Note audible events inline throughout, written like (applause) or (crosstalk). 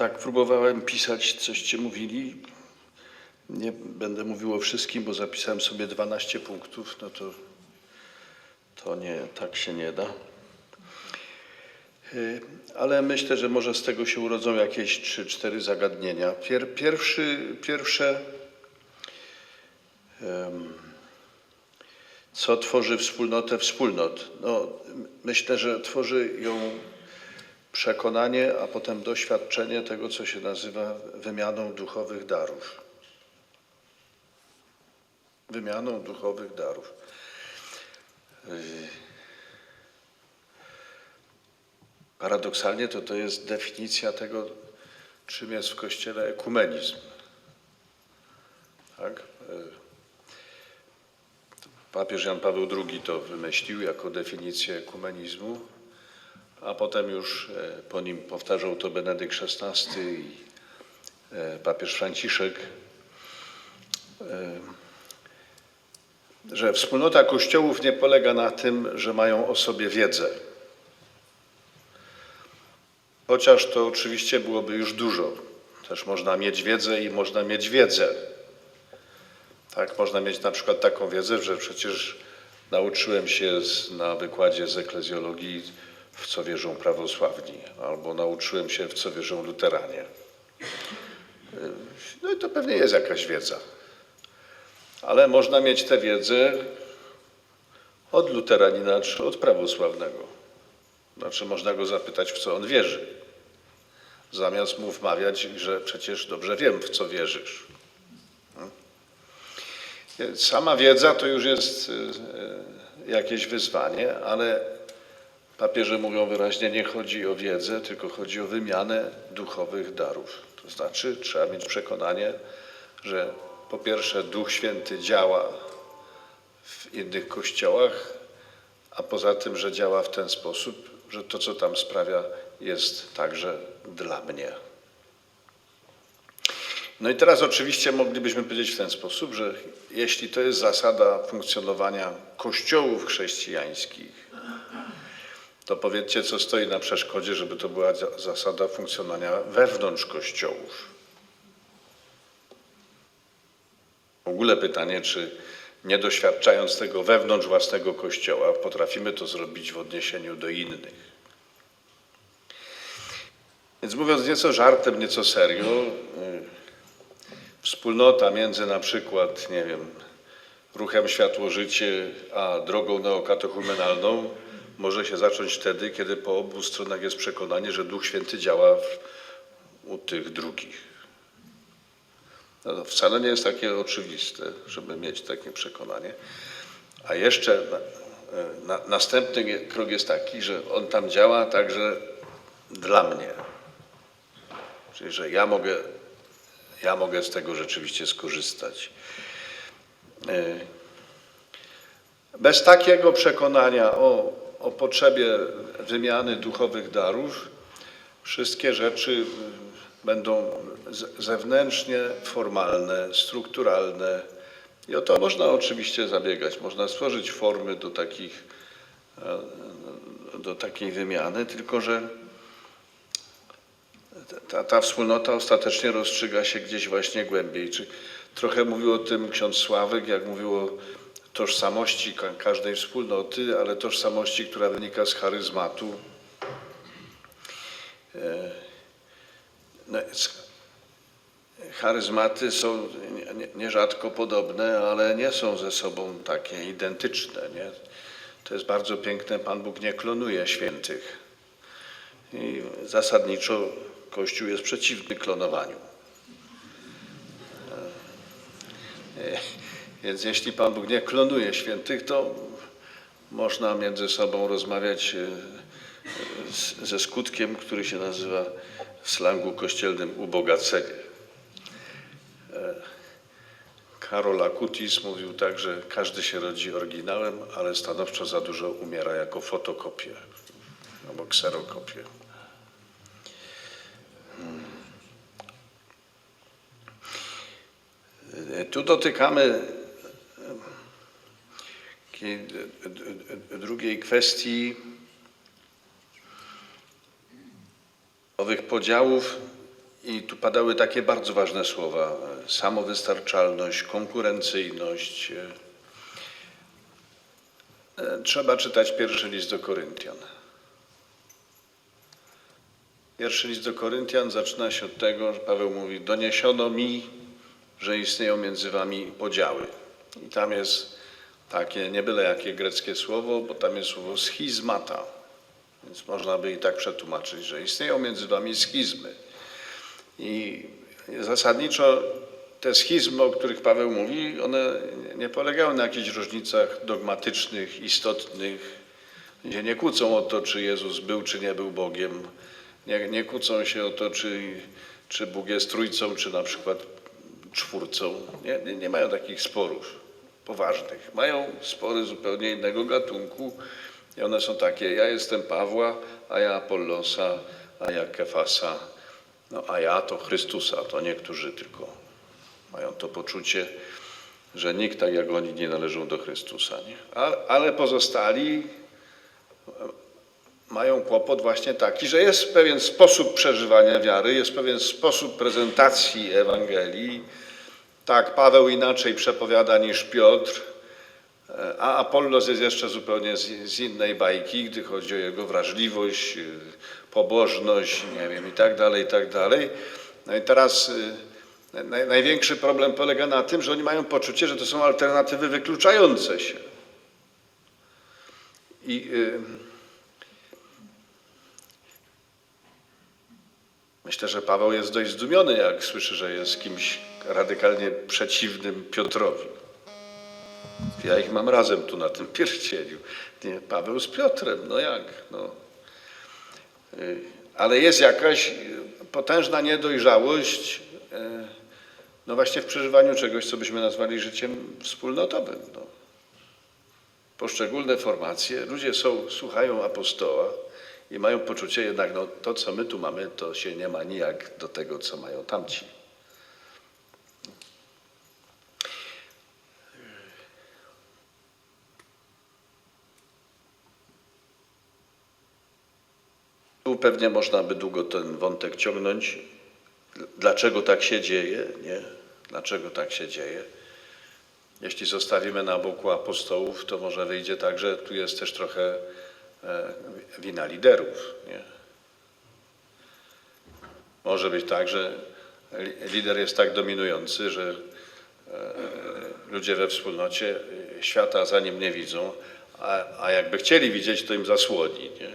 Tak, próbowałem pisać, coście mówili. Nie będę mówił o wszystkim, bo zapisałem sobie 12 punktów, no to, to nie, tak się nie da. Y, Ale myślę, że może z tego się urodzą jakieś 3-4 zagadnienia. Pier, pierwszy, pierwsze, co tworzy wspólnotę wspólnot? No, myślę, że tworzy ją przekonanie, a potem doświadczenie tego, co się nazywa wymianą duchowych darów. Wymianą duchowych darów. Paradoksalnie to to jest definicja tego, czym jest w Kościele ekumenizm. Tak? Papież Jan Paweł II to wymyślił jako definicję ekumenizmu a potem już e, po nim powtarzał to Benedykt XVI i e, papież Franciszek, e, że wspólnota kościołów nie polega na tym, że mają o sobie wiedzę. Chociaż to oczywiście byłoby już dużo. Też można mieć wiedzę i można mieć wiedzę. Tak, można mieć na przykład taką wiedzę, że przecież nauczyłem się z, na wykładzie z eklezjologii, w co wierzą prawosławni, albo nauczyłem się, w co wierzą luteranie. No i to pewnie jest jakaś wiedza. Ale można mieć tę wiedzę od luteranina czy od prawosławnego. Znaczy można go zapytać, w co on wierzy. Zamiast mu wmawiać, że przecież dobrze wiem, w co wierzysz. Sama wiedza to już jest e, jakieś wyzwanie, ale Papieże mówią wyraźnie, nie chodzi o wiedzę, tylko chodzi o wymianę duchowych darów. To znaczy, trzeba mieć przekonanie, że po pierwsze Duch Święty działa w innych kościołach, a poza tym, że działa w ten sposób, że to, co tam sprawia, jest także dla mnie. No i teraz oczywiście moglibyśmy powiedzieć w ten sposób, że jeśli to jest zasada funkcjonowania kościołów chrześcijańskich, to powiedzcie, co stoi na przeszkodzie, żeby to była za- zasada funkcjonowania wewnątrz kościołów. W ogóle pytanie, czy nie doświadczając tego wewnątrz własnego kościoła, potrafimy to zrobić w odniesieniu do innych. Więc mówiąc nieco żartem, nieco serio, y, wspólnota między na przykład, nie wiem, ruchem Światło-Życie, a drogą neokatechumenalną może się zacząć wtedy, kiedy po obu stronach jest przekonanie, że Duch Święty działa w, u tych drugich. No to wcale nie jest takie oczywiste, żeby mieć takie przekonanie. A jeszcze na, na, następny krok jest taki, że on tam działa także dla mnie. Czyli, że ja mogę, ja mogę z tego rzeczywiście skorzystać. Y, Bez takiego przekonania o, o potrzebie wymiany duchowych darów, wszystkie rzeczy y, będą zewnętrznie formalne, strukturalne. I o to można oczywiście zabiegać. Można stworzyć formy do takich, e, do takiej wymiany, tylko że ta, ta wspólnota ostatecznie rozstrzyga się gdzieś właśnie głębiej. Czy trochę mówił o tym ksiądz Sławek, jak mówił o tożsamości ka- każdej wspólnoty, ale tożsamości, która wynika z charyzmatu. E, no, charyzmaty są nie- nie- nierzadko podobne, ale nie są ze sobą takie identyczne. Nie? To jest bardzo piękne. Pan Bóg nie klonuje świętych. I zasadniczo Kościół jest przeciwny klonowaniu. Więc jeśli Pan Bóg nie klonuje świętych, to można między sobą rozmawiać e, ze skutkiem, który się nazywa w slangu kościelnym ubogacenie. E, Karol Akutis mówił tak, że każdy się rodzi oryginałem, ale stanowczo za dużo umiera jako fotokopię albo kserokopię. E, Tu dotykamy takiej drugiej kwestii owych podziałów I tu padały takie bardzo ważne słowa: samowystarczalność, konkurencyjność. e, Trzeba czytać pierwszy list do Koryntian. Pierwszy list do Koryntian zaczyna się od tego, że Paweł mówi: Doniesiono mi, że istnieją między wami podziały. I tam jest takie nie byle jakie greckie słowo, bo tam jest słowo schizmata. Więc można by i tak przetłumaczyć, że istnieją między wami schizmy. I zasadniczo te schizmy, o których Paweł mówi, one nie polegają na jakichś różnicach dogmatycznych, istotnych, gdzie nie kłócą o to, czy Jezus był, czy nie był Bogiem. Nie, nie kłócą się o to, czy, czy Bóg jest trójcą, czy na przykład czwórcą. Nie, nie, nie mają takich sporów poważnych. Mają spory zupełnie innego gatunku i one są takie, ja jestem Pawła, a ja Apollosa, a ja Kefasa, no a ja to Chrystusa. To niektórzy tylko mają to poczucie, że nikt tak jak oni nie należą do Chrystusa. Nie? Ale pozostali mają kłopot właśnie taki, że jest pewien sposób przeżywania wiary, jest pewien sposób prezentacji Ewangelii. Tak, Paweł inaczej przepowiada niż Piotr, e, a Apollos jest jeszcze zupełnie z, innej bajki, gdy chodzi o jego wrażliwość, y, pobożność, nie wiem, i tak dalej, i tak dalej. No i teraz y, naj, największy problem polega na tym, że oni mają poczucie, że to są alternatywy wykluczające się. I y, Myślę, że Paweł jest dość zdumiony, jak słyszy, że jest kimś radykalnie przeciwnym Piotrowi. Ja ich mam razem tu na tym pierścieniu. Nie, Paweł z Piotrem, no jak? No. Y, Ale jest jakaś potężna niedojrzałość, y, no właśnie w przeżywaniu czegoś, co byśmy nazwali życiem wspólnotowym. No. Poszczególne formacje, ludzie są, słuchają apostoła, i mają poczucie jednak, no to co my tu mamy, to się nie ma nijak do tego, co mają tamci. Pewnie można by długo ten wątek ciągnąć. Dlaczego tak się dzieje? Nie? Dlaczego tak się dzieje? Jeśli zostawimy na boku apostołów, to może wyjdzie tak, że tu jest też trochę e, wina liderów. Nie? Może być tak, że li- lider jest tak dominujący, że e, ludzie we wspólnocie świata za nim nie widzą, a, a jakby chcieli widzieć, to im zasłoni. Nie?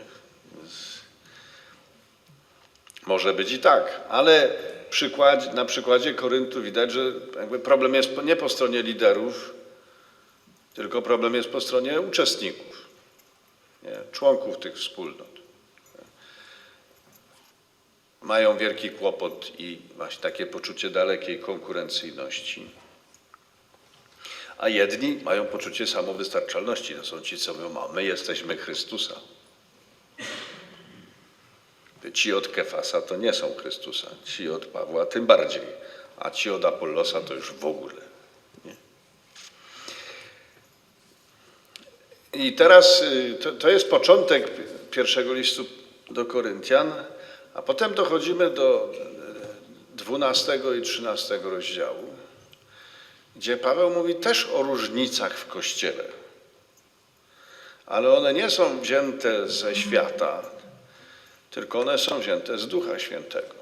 Może być i tak, ale przykład, na przykładzie Koryntu widać, że problem jest nie po stronie liderów, tylko problem jest po stronie uczestników nie, członków tych wspólnot. Mają wielki kłopot i właśnie takie poczucie dalekiej konkurencyjności. A jedni mają poczucie samowystarczalności. To są ci, co mówią, my jesteśmy Chrystusa. Ci od Kefasa to nie są Chrystusa, ci od Pawła tym bardziej, a ci od Apollosa to już w ogóle. Nie? I teraz y, to, to jest początek pierwszego listu do Koryntian, a potem dochodzimy do y, 12 i 13 rozdziału, gdzie Paweł mówi też o różnicach w Kościele. Ale one nie są wzięte ze świata, tylko one są wzięte z Ducha Świętego.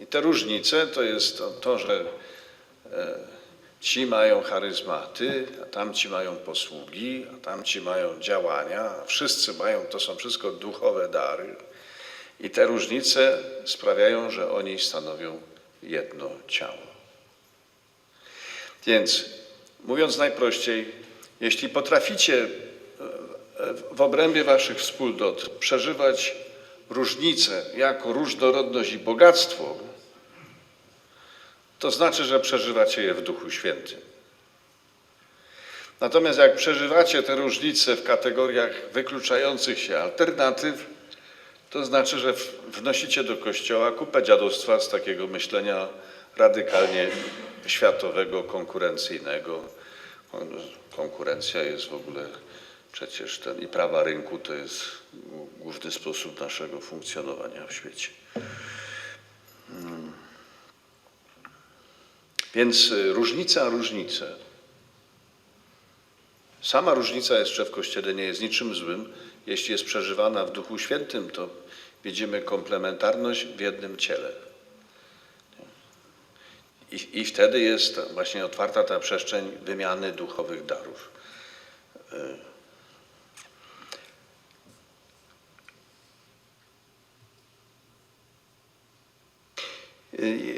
I te różnice to jest to, to że e, ci mają charyzmaty, a tamci mają posługi, a tamci mają działania, a wszyscy mają, to są wszystko duchowe dary. I te różnice sprawiają, że oni stanowią jedno ciało. Więc mówiąc najprościej, jeśli potraficie w obrębie waszych wspólnot przeżywać różnice jako różnorodność i bogactwo, to znaczy, że przeżywacie je w Duchu Świętym. Natomiast jak przeżywacie te różnice w kategoriach wykluczających się alternatyw, to znaczy, że wnosicie do Kościoła kupę dziadostwa z takiego myślenia radykalnie światowego, konkurencyjnego. Kon- Konkurencja jest w ogóle Przecież ten i prawa rynku to jest główny sposób naszego funkcjonowania w świecie. Hmm. Więc y, różnica, różnice. Sama różnica jeszcze w Kościele nie jest niczym złym. Jeśli jest przeżywana w Duchu Świętym, to widzimy komplementarność w jednym ciele. I, I wtedy jest właśnie otwarta ta przestrzeń wymiany duchowych darów. Y,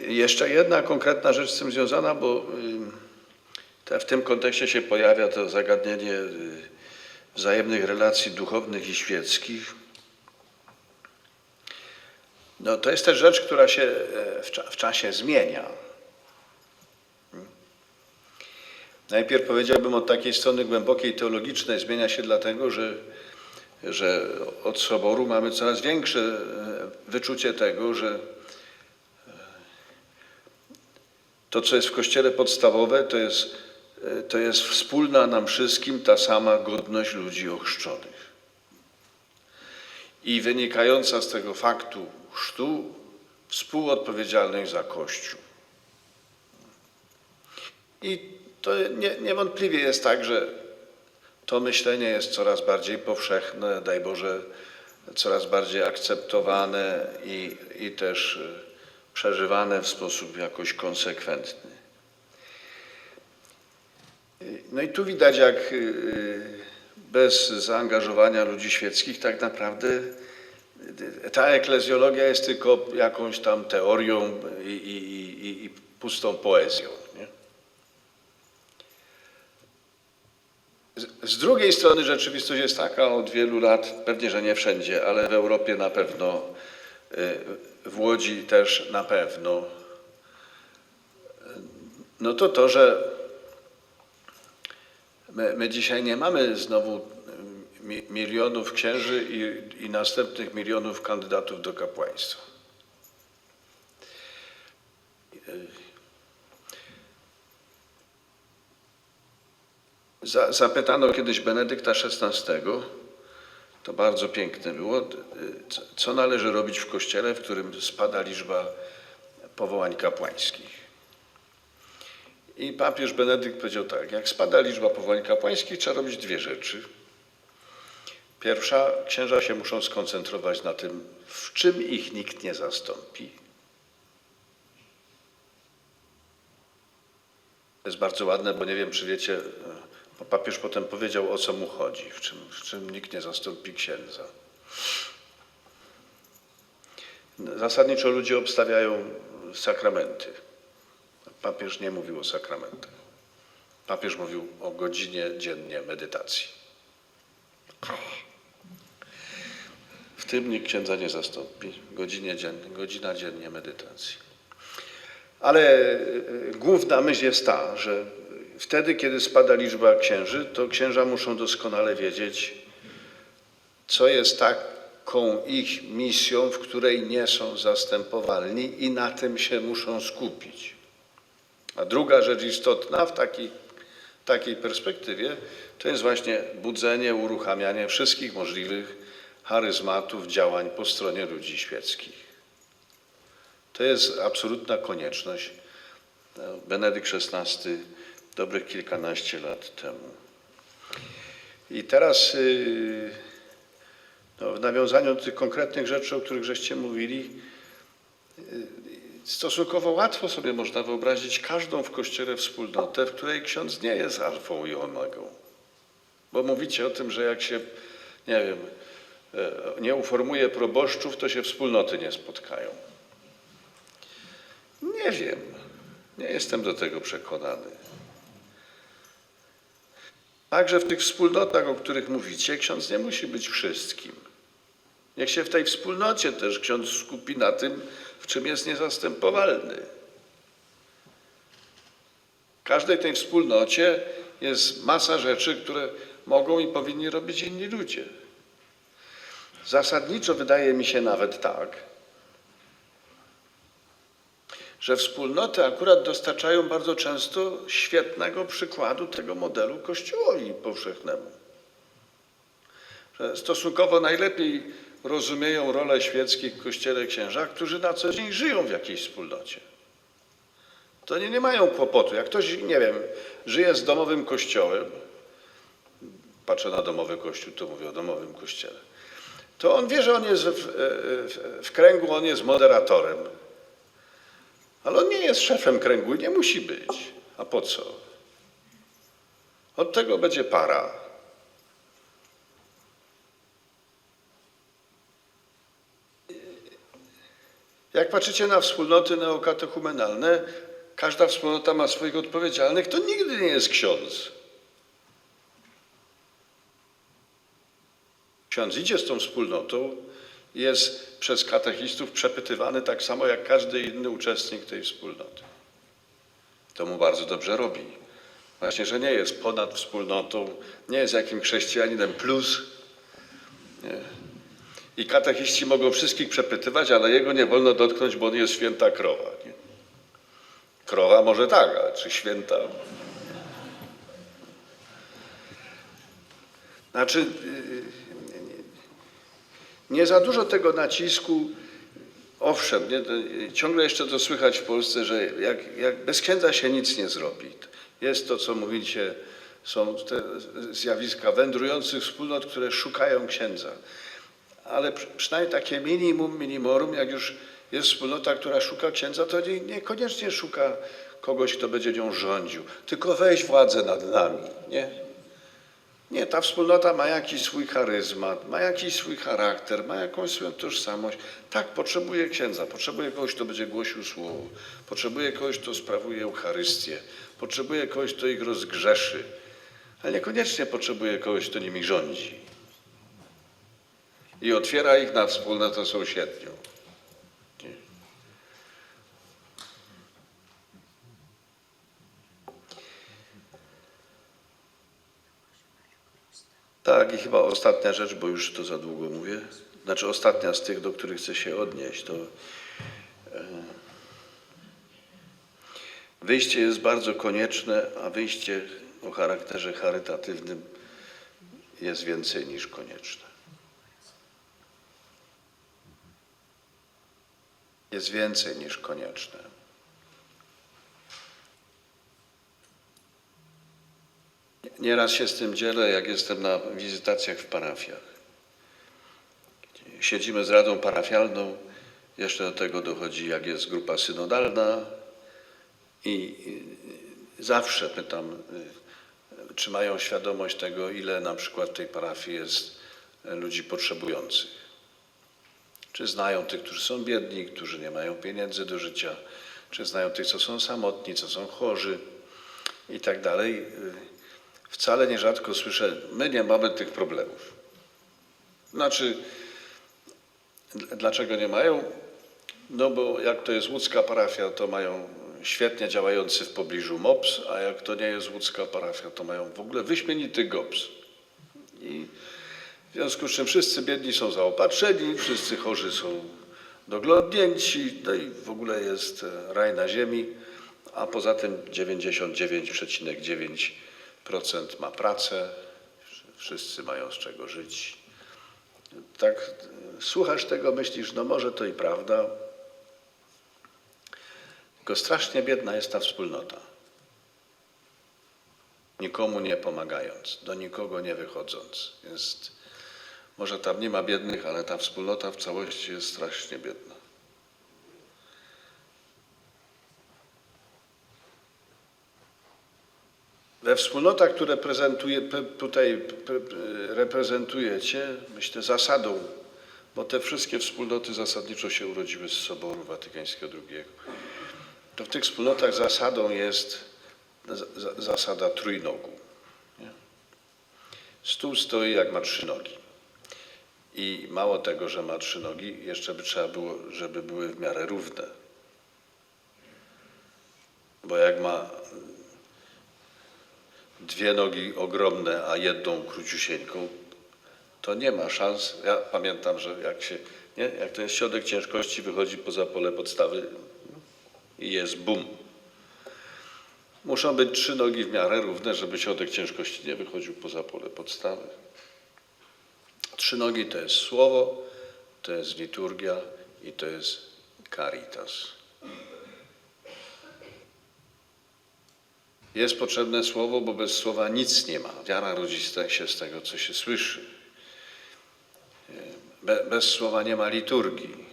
Jeszcze jedna konkretna rzecz z tym związana, bo y, w tym kontekście się pojawia to zagadnienie y, wzajemnych relacji duchownych i świeckich. No, to jest też rzecz, która się e, w czasie zmienia. Najpierw powiedziałbym od takiej strony głębokiej teologicznej, zmienia się dlatego, że, że od Soboru mamy coraz większe e, wyczucie tego, że to, co jest w Kościele podstawowe, to jest, e, to jest wspólna nam wszystkim ta sama godność ludzi ochrzczonych. I wynikająca z tego faktu chrztu współodpowiedzialność za Kościół. I to nie, niewątpliwie jest tak, że to myślenie jest coraz bardziej powszechne, daj Boże, coraz bardziej akceptowane i, i też e, przeżywane w sposób jakoś konsekwentny. No i tu widać, jak y, bez zaangażowania ludzi świeckich tak naprawdę y, ta eklezjologia jest tylko jakąś tam teorią i, i, i, i pustą poezją. Nie? Z- drugiej strony rzeczywistość jest taka od wielu lat, pewnie, że nie wszędzie, ale w Europie na pewno, y, w Łodzi też na pewno, no to to, że my, my dzisiaj nie mamy znowu mi, milionów księży i, i następnych milionów kandydatów do kapłaństwa. Za, zapytano kiedyś Benedykta XVI, to bardzo piękne było, co- co należy robić w kościele, w którym spada liczba powołań kapłańskich. I papież Benedykt powiedział tak, jak spada liczba powołań kapłańskich, trzeba robić dwie rzeczy. Pierwsza, księża się muszą skoncentrować na tym, w czym ich nikt nie zastąpi. To jest bardzo ładne, bo nie wiem, czy wiecie, bo papież potem powiedział, o co mu chodzi, w czym, w czym nikt nie zastąpi księdza. Zasadniczo ludzie obstawiają sakramenty. Papież nie mówił o sakramentach. Papież mówił o godzinie dziennie medytacji. W tym nikt księdza nie zastąpi. Godzinie dziennie, godzina dziennie medytacji. Ale y, główna myśl jest ta, że wtedy, kiedy spada liczba księży, to księża muszą doskonale wiedzieć, co jest taką ich misją, w której nie są zastępowalni i na tym się muszą skupić. A druga rzecz istotna w takiej, takiej perspektywie to jest właśnie budzenie, uruchamianie wszystkich możliwych charyzmatów, działań po stronie ludzi świeckich. To jest absolutna konieczność. No, Benedykt XVI dobrych kilkanaście lat temu. I teraz yy, no, w nawiązaniu do tych konkretnych rzeczy, o których żeście mówili, yy, stosunkowo łatwo sobie można wyobrazić każdą w Kościele wspólnotę, w której ksiądz nie jest alfą i omegą. Bo mówicie o tym, że jak się, nie wiem, e, nie uformuje proboszczów, to się wspólnoty nie spotkają. Nie wiem. Nie jestem do tego przekonany. Także w tych wspólnotach, o których mówicie, ksiądz nie musi być wszystkim. Niech się w tej wspólnocie też ksiądz skupi na tym, w czym jest niezastępowalny. W każdej tej wspólnocie jest masa rzeczy, które mogą i powinni robić inni ludzie. Zasadniczo wydaje mi się nawet tak, że wspólnoty akurat dostarczają bardzo często świetnego przykładu tego modelu Kościołowi powszechnemu. Że stosunkowo najlepiej rozumieją rolę świeckich Kościele księża, którzy na co dzień żyją w jakiejś wspólnocie. To oni nie mają kłopotu. Jak ktoś, nie wiem, żyje z domowym kościołem, patrzę na domowy kościół, to mówię o domowym kościele, to on wie, że on jest w, w, w kręgu, on jest moderatorem. Ale on nie jest szefem kręgu i nie musi być. A po co? Od tego będzie para. Jak patrzycie na wspólnoty neokatechumenalne, każda wspólnota ma swoich odpowiedzialnych, to nigdy nie jest ksiądz. Ksiądz idzie z tą wspólnotą, jest przez katechistów przepytywany tak samo jak każdy inny uczestnik tej wspólnoty. To mu bardzo dobrze robi. Właśnie, że nie jest ponad wspólnotą, nie jest jakim chrześcijaninem plus. Nie. I katechiści mogą wszystkich przepytywać, ale jego nie wolno dotknąć, bo on jest święta krowa. Nie? Krowa może tak, ale czy święta? Znaczy, yy, nie za dużo tego nacisku. Owszem, nie, to, ciągle jeszcze to słychać w Polsce, że jak, jak bez księdza się nic nie zrobi. Jest to, co mówicie, są te zjawiska wędrujących wspólnot, które szukają księdza. Ale przy- przynajmniej takie minimum, minimorum, jak już jest wspólnota, która szuka księdza, to nie, niekoniecznie szuka kogoś, kto będzie nią rządził, tylko weź władzę nad nami, nie? Nie, ta wspólnota ma jakiś swój charyzmat, ma jakiś swój charakter, ma jakąś swoją tożsamość. Tak, potrzebuje księdza, potrzebuje kogoś, kto będzie głosił słowo, potrzebuje kogoś, kto sprawuje Eucharystię, potrzebuje kogoś, kto ich rozgrzeszy, ale niekoniecznie potrzebuje kogoś, kto nimi rządzi. I otwiera ich na wspólnotę sąsiednią. Tak, i chyba ostatnia rzecz, bo już to za długo mówię. Znaczy ostatnia z tych, do których chcę się odnieść, to e, wyjście jest bardzo konieczne, a wyjście o charakterze charytatywnym jest więcej niż konieczne. Jest więcej niż konieczne. Nieraz się z tym dzielę, jak jestem na wizytacjach w parafiach. Siedzimy z Radą Parafialną, jeszcze do tego dochodzi, jak jest grupa synodalna i zawsze pytam, y, czy mają świadomość tego, ile na przykład w tej parafii jest ludzi potrzebujących. Czy znają tych, którzy są biedni, którzy nie mają pieniędzy do życia, czy znają tych, co są samotni, co są chorzy i tak dalej. Wcale nierzadko słyszę, my nie mamy tych problemów. Znaczy, dlaczego nie mają? No bo jak to jest łódzka parafia, to mają świetnie działający w pobliżu MOPS, a jak to nie jest łódzka parafia, to mają w ogóle wyśmienity GOPS. I w związku z czym wszyscy biedni są zaopatrzeni, wszyscy chorzy są doglądnięci, no i w ogóle jest e, raj na ziemi, a poza tym 99,9% ma pracę, wszyscy mają z czego żyć. Tak słuchasz tego, myślisz, no może to i prawda, tylko strasznie biedna jest ta wspólnota. Nikomu nie pomagając, do nikogo nie wychodząc. Jest, może tam nie ma biednych, ale ta wspólnota w całości jest strasznie biedna. We wspólnotach, które prezentuje, tutaj reprezentujecie, myślę zasadą, bo te wszystkie wspólnoty zasadniczo się urodziły z Soboru Watykańskiego II, to w tych wspólnotach zasadą jest za- za- zasada trójnogu. Nie? Stół stoi jak ma trzy nogi. I mało tego, że ma trzy nogi, jeszcze by trzeba było, żeby były w miarę równe. Bo jak ma dwie nogi ogromne, a jedną króciusieńką, to nie ma szans. Ja pamiętam, że jak się, nie, jak ten środek ciężkości wychodzi poza pole podstawy i jest bum. Muszą być trzy nogi w miarę równe, żeby środek ciężkości nie wychodził poza pole podstawy. Trzy nogi to jest słowo, to jest liturgia i to jest caritas. Jest potrzebne słowo, bo bez słowa nic nie ma. Wiara rodzi się z tego, co się słyszy. Be, bez słowa nie ma liturgii.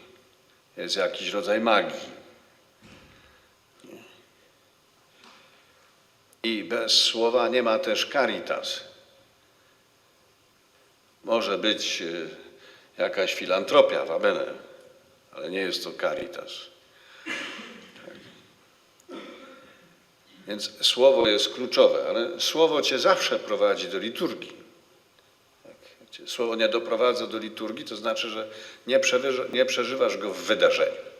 Jest jakiś rodzaj magii. I bez słowa nie ma też caritas. Może być e, jakaś filantropia, wabene, ale nie jest to caritas. Więc słowo jest kluczowe, ale słowo cię zawsze prowadzi do liturgii. Tak? Jak słowo nie doprowadza do liturgii, to znaczy, że nie, nie przeżywasz go w wydarzeniu.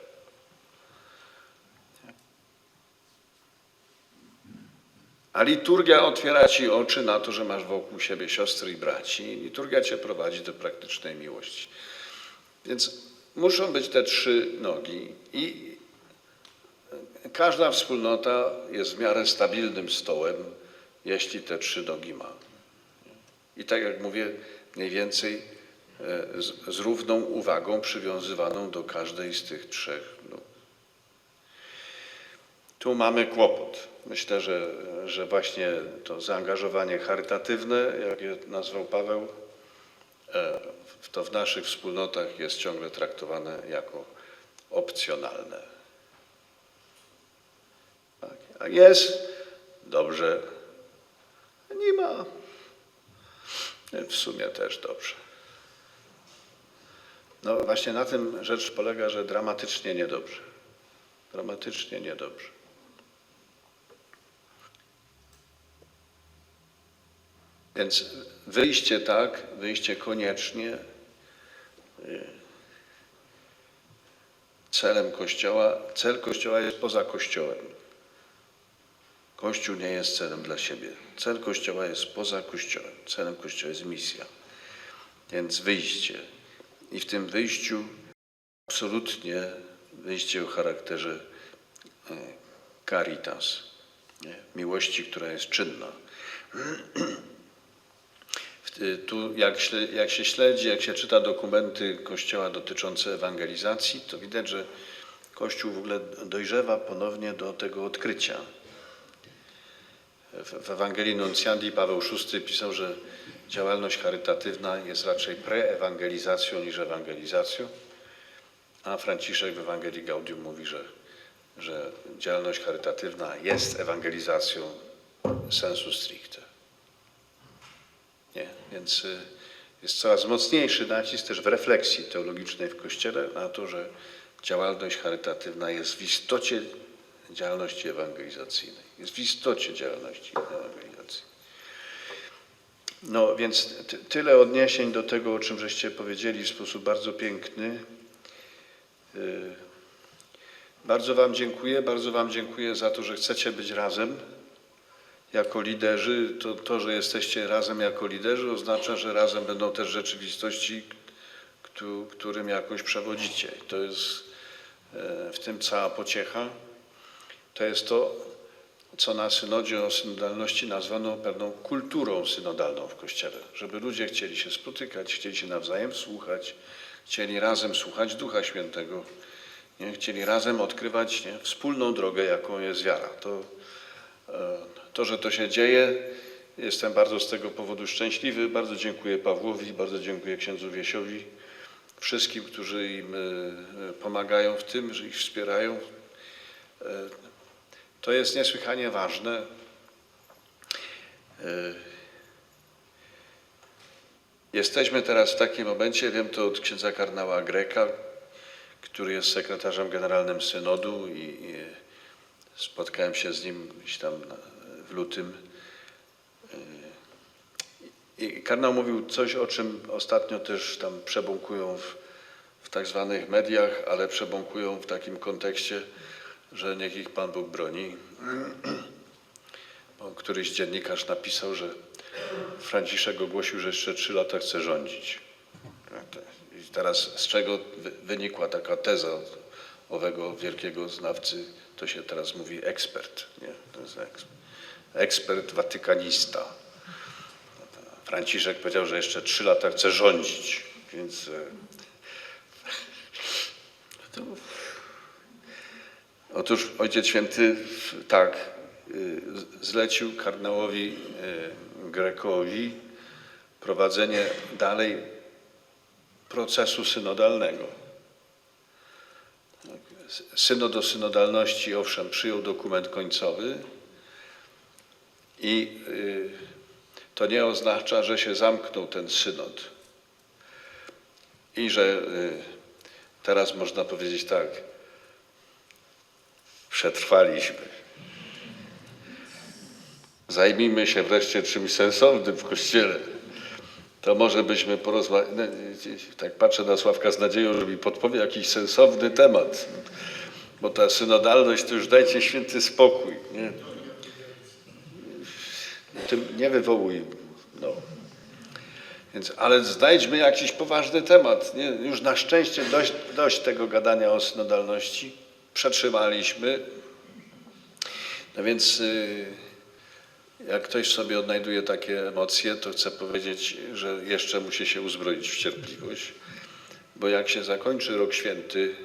A liturgia otwiera ci oczy na to, że masz wokół siebie siostry i braci. Liturgia cię prowadzi do praktycznej miłości. Więc muszą być te trzy nogi i każda wspólnota jest w miarę stabilnym stołem, jeśli te trzy nogi ma. I tak jak mówię, mniej więcej e, z, z równą uwagą przywiązywaną do każdej z tych trzech nóg. Tu mamy kłopot. Myślę, że, że właśnie to zaangażowanie charytatywne, jak je nazwał Paweł, e, to w naszych wspólnotach jest ciągle traktowane jako opcjonalne. Tak. Jest, dobrze, nie ma, w sumie też dobrze. No właśnie na tym rzecz polega, że dramatycznie niedobrze. Dramatycznie niedobrze. Więc wyjście tak, wyjście koniecznie. y, Celem Kościoła, cel Kościoła jest poza Kościołem. Kościół nie jest celem dla siebie. Cel Kościoła jest poza Kościołem. Celem Kościoła jest misja. Więc wyjście. I w tym wyjściu absolutnie wyjście o charakterze e, caritas, nie? miłości, która jest czynna. Y, Tu jak, jak się śledzi, jak się czyta dokumenty Kościoła dotyczące ewangelizacji, to widać, że Kościół w ogóle dojrzewa ponownie do tego odkrycia. W, Ewangelii Nuncjandi Paweł VI pisał, że działalność charytatywna jest raczej preewangelizacją niż ewangelizacją, a Franciszek w Ewangelii Gaudium mówi, że, że działalność charytatywna jest ewangelizacją sensu stricte. Nie, więc y, jest coraz mocniejszy nacisk też w refleksji teologicznej w Kościele na to, że działalność charytatywna jest w istocie działalności ewangelizacyjnej. Jest w istocie działalności ewangelizacyjnej. No więc ty, tyle odniesień do tego, o czym żeście powiedzieli w sposób bardzo piękny. Y, Bardzo Wam dziękuję, bardzo Wam dziękuję za to, że chcecie być razem jako liderzy, to, to, że jesteście razem jako liderzy, oznacza, że razem będą też rzeczywistości, któ- którym jakoś przewodzicie. To jest e, w tym cała pociecha. To jest to, co na synodzie o synodalności nazwano pewną kulturą synodalną w Kościele. Żeby ludzie chcieli się spotykać, chcieli się nawzajem słuchać, chcieli razem słuchać Ducha Świętego, nie? chcieli razem odkrywać nie? wspólną drogę, jaką jest wiara. To, e, to, że to się dzieje, jestem bardzo z tego powodu szczęśliwy. Bardzo dziękuję Pawłowi, bardzo dziękuję księdzu Wiesiowi, wszystkim, którzy im e, pomagają w tym, że ich wspierają. E, To jest niesłychanie ważne. E, Jesteśmy teraz w takim momencie, wiem to od księdza kardynała Greka, który jest sekretarzem generalnym synodu i, spotkałem się z nim gdzieś tam w lutym. I kardynał mówił coś, o czym ostatnio też tam przebąkują w, w tak zwanych mediach, ale przebąkują w takim kontekście, że niech ich Pan Bóg broni. Bo któryś dziennikarz napisał, że Franciszek ogłosił, że jeszcze trzy lata chce rządzić. I teraz z czego wy- wynikła taka teza owego wielkiego znawcy, to się teraz mówi ekspert. Nie? To jest ekspert, ekspert watykanista. Franciszek powiedział, że jeszcze trzy lata chce rządzić, więc e, (laughs) to, otóż Ojciec Święty tak, z- zlecił kardynałowi y, Grekowi prowadzenie dalej procesu synodalnego. Synod o synodalności, owszem, przyjął dokument końcowy i y, to nie oznacza, że się zamknął ten synod i że y, teraz można powiedzieć tak, przetrwaliśmy. Zajmijmy się wreszcie czymś sensownym w Kościele. To może byśmy porozmawiali, tak patrzę na Sławka z nadzieją, że mi podpowie jakiś sensowny temat. Bo ta synodalność to już dajcie święty spokój. Nie? Tym nie wywołuj. No. Więc, ale znajdźmy jakiś poważny temat. Nie? Już na szczęście dość, dość tego gadania o synodalności. Przetrzymaliśmy. No więc y, jak ktoś sobie odnajduje takie emocje, to chcę powiedzieć, że jeszcze musi się uzbroić w cierpliwość, bo jak się zakończy rok święty,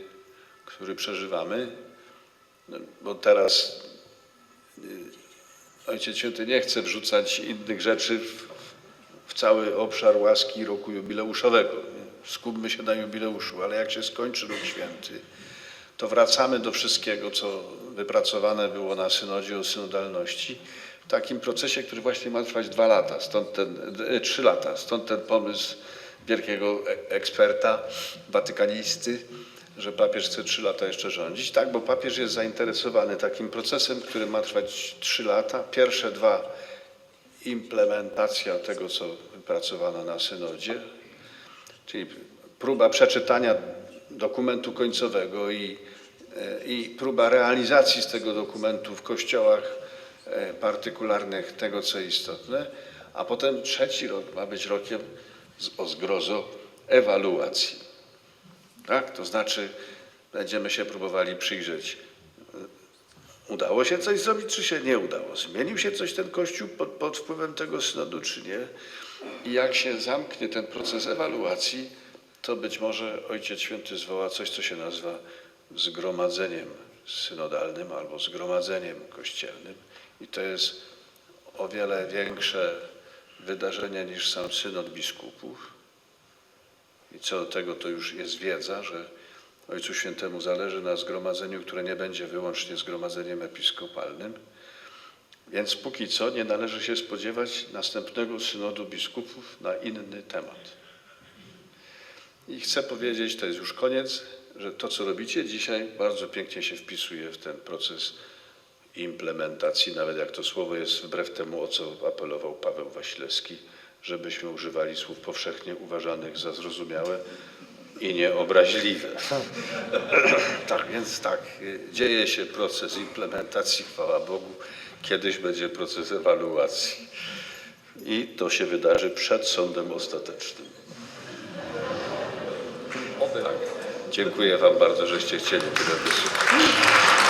który przeżywamy, no, bo teraz y, Ojciec Święty nie chce wrzucać innych rzeczy w, w cały obszar łaski roku jubileuszowego. Skupmy się na jubileuszu, ale jak się skończy rok święty, to wracamy do wszystkiego, co wypracowane było na synodzie o synodalności, w takim procesie, który właśnie ma trwać dwa lata, stąd ten, e, trzy lata, stąd ten pomysł wielkiego e- eksperta, watykanisty, że papież chce trzy lata jeszcze rządzić. Tak, bo papież jest zainteresowany takim procesem, który ma trwać trzy lata. Pierwsze dwa implementacja tego, co wypracowano na synodzie, czyli próba przeczytania dokumentu końcowego i, e, i próba realizacji z tego dokumentu w kościołach e, partykularnych tego, co istotne, a potem trzeci rok ma być rokiem o zgrozo ewaluacji. Tak? To znaczy będziemy się próbowali przyjrzeć, e, udało się coś zrobić, czy się nie udało. Zmienił się coś ten Kościół pod, pod wpływem tego synodu, czy nie. I jak się zamknie ten proces ewaluacji, to być może Ojciec Święty zwoła coś, co się nazywa zgromadzeniem synodalnym albo zgromadzeniem kościelnym. I to jest o wiele większe wydarzenie niż sam synod biskupów. I co do tego to już jest wiedza, że Ojcu Świętemu zależy na zgromadzeniu, które nie będzie wyłącznie zgromadzeniem episkopalnym. Więc póki co nie należy się spodziewać następnego synodu biskupów na inny temat. I chcę powiedzieć, to jest już koniec, że to, co robicie dzisiaj, bardzo pięknie się wpisuje w ten proces implementacji, nawet jak to słowo jest wbrew temu, o co apelował Paweł Wasilewski, żebyśmy używali słów powszechnie uważanych za zrozumiałe i nieobraźliwe. (laughs) tak więc tak, dzieje się proces implementacji, chwała Bogu. Kiedyś będzie proces ewaluacji. I to się wydarzy przed sądem ostatecznym. Tak. Dziękuję Wam bardzo, żeście chcieli tyle wysłuchać.